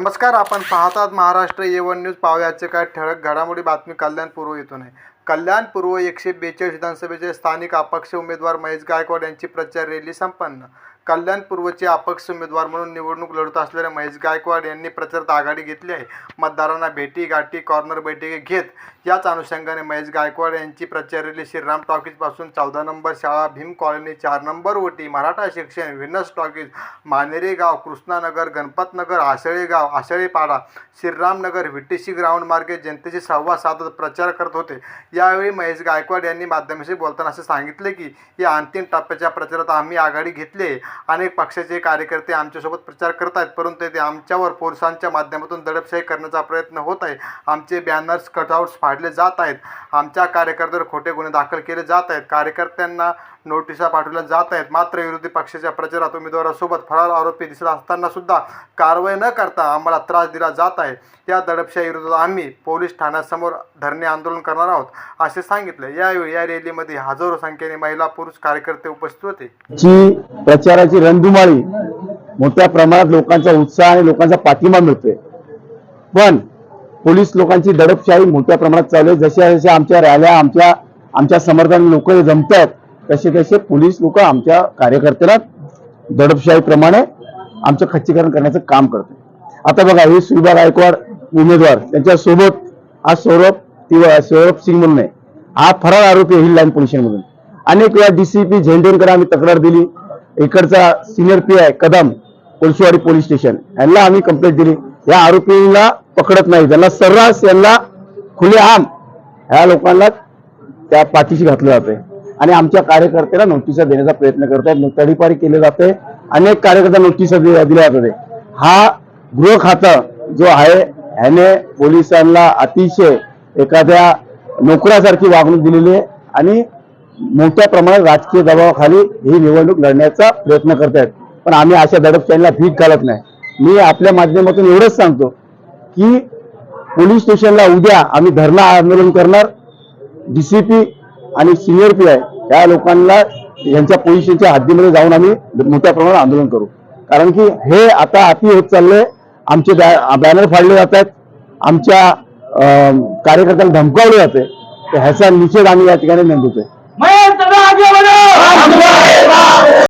नमस्कार आपण पाहतात महाराष्ट्र एवन न्यूज. पाहूयाचे काय ठळक घडामोडी बातमी कल्याण पूर्व येथून आहे. कल्याण पूर्व एकशे बेचाळीस विधानसभेचे स्थानिक अपक्ष उमेदवार महेश गायकवाड यांची प्रचार रॅली संपन्न. कल्याणपूर्वचे अपक्ष उमेदवार म्हणून निवडणूक लढत असलेल्या महेश गायकवाड यांनी प्रचारात आघाडी घेतली आहे. मतदारांना भेटी गाठी कॉर्नर बैठकी घेत याच अनुषंगाने महेश गायकवाड यांची प्रचार रॅली श्रीराम टॉकीजपासून चौदा नंबर शाळा भीम कॉलनी चार नंबर ओटी मराठा शिक्षण विनस टॉकीज मानेरे गाव कृष्णानगर गणपतनगर आसळे गाव आसळेपाडा श्रीरामनगर व्हिटीसी ग्राउंड मार्गे जनतेशी संवाद साधत प्रचार करत होते. यावेळी महेश गायकवाड यांनी माध्यमाशी बोलताना असे सांगितले की या अंतिम टप्प्याच्या प्रचारात आम्ही आघाडी घेतली आहे. अनेक पक्षाचे कार्यकर्ते आमच्यासोबत प्रचार करत आहेत परंतु ते आमच्यावर पोलिसांच्या माध्यमातून दडपशाही करण्याचा प्रयत्न होत आहे. आमचे बॅनर्स कटआउट्स फाडले जात आहेत. आमच्या कार्यकर्त्यावर खोटे गुन्हे दाखल केले जात आहेत. कार्यकर्त्यांना नोटिसा पाठवल्या जात आहेत. मात्र विरोधी पक्षाच्या प्रचारात उमेदवारासोबत फरार आरोपी दिसत असताना सुद्धा कारवाई न करता आम्हाला त्रास दिला जात आहे. या दडपशाही विरोधात आम्ही पोलीस ठाण्यासमोर धरणे आंदोलन करणार आहोत असे सांगितले. यावेळी या रॅलीमध्ये हजारो संख्येने महिला पुरुष कार्यकर्ते उपस्थित होते. ची प्रचाराची रणधुमाळी मोठ्या प्रमाणात लोकांचा उत्साह आणि लोकांचा पाठिंबा मिळतोय. पण पोलीस लोकांची दडपशाही मोठ्या प्रमाणात चालू आहे. जशा जशा आमच्या रॅल्या आमच्या आमच्या समर्थन लोक जमतात तसे तसे पोलीस लोक आमच्या कार्यकर्त्याला दडपशाहीप्रमाणे आमचं खच्चीकरण करण्याचं काम करते आता बघा हे सुविधा गायकवाड उमेदवार त्यांच्यासोबत हा सौरभ तिवा सौरभ सिंग म्हणून आहे. हा फरार आरोपी हिल लाईन पोलिशन मधून अनेक वेळा डीसीपी झेंडेनकर आम्ही तक्रार दिली. इकडचा senior P I Kadam Kolsuwadi police station यांना आम्ही कंप्लेंट दिली. या आरोपीला पकडत नाही. त्यांना सर्रास यांना खुलेआम ह्या लोकांना त्या पाठीशी घातलं जाते आणि आमच्या कार्यकर्त्याला नोटिसा देण्याचा प्रयत्न करतायत तडीपारी केले जाते. अनेक कार्यकर्त्या नोटिसा दिल्या जाते हा गृह खाता जो आहे ह्याने पोलिसांना अतिशय एखाद्या नोकरासारखी वागणूक दिलेली आहे. आणि मोठ्या प्रमाणात राजकीय दबावाखाली ही निवडणूक लढण्याचा प्रयत्न करत आहेत पण आम्ही अशा दडपशाहीला भीक घालत नाही. मी आपल्या माध्यमातून एवढंच सांगतो की पोलीस स्टेशनला उद्या आम्ही धरणा आंदोलन करणार. डीसीपी आणि सिनियर पी आय या लोकांना यांच्या पोलीस हद्दीमध्ये जाऊन आम्ही मोठ्या प्रमाणात आंदोलन करू. कारण की हे आता अति होत चाललंय. आमचे बॅनर फाडले जात आहेत आमच्या कार्यकर्त्यांना धमकावले जाते. तर ह्याचा निषेध आम्ही या ठिकाणी नोंदवतोय. আল্লাহ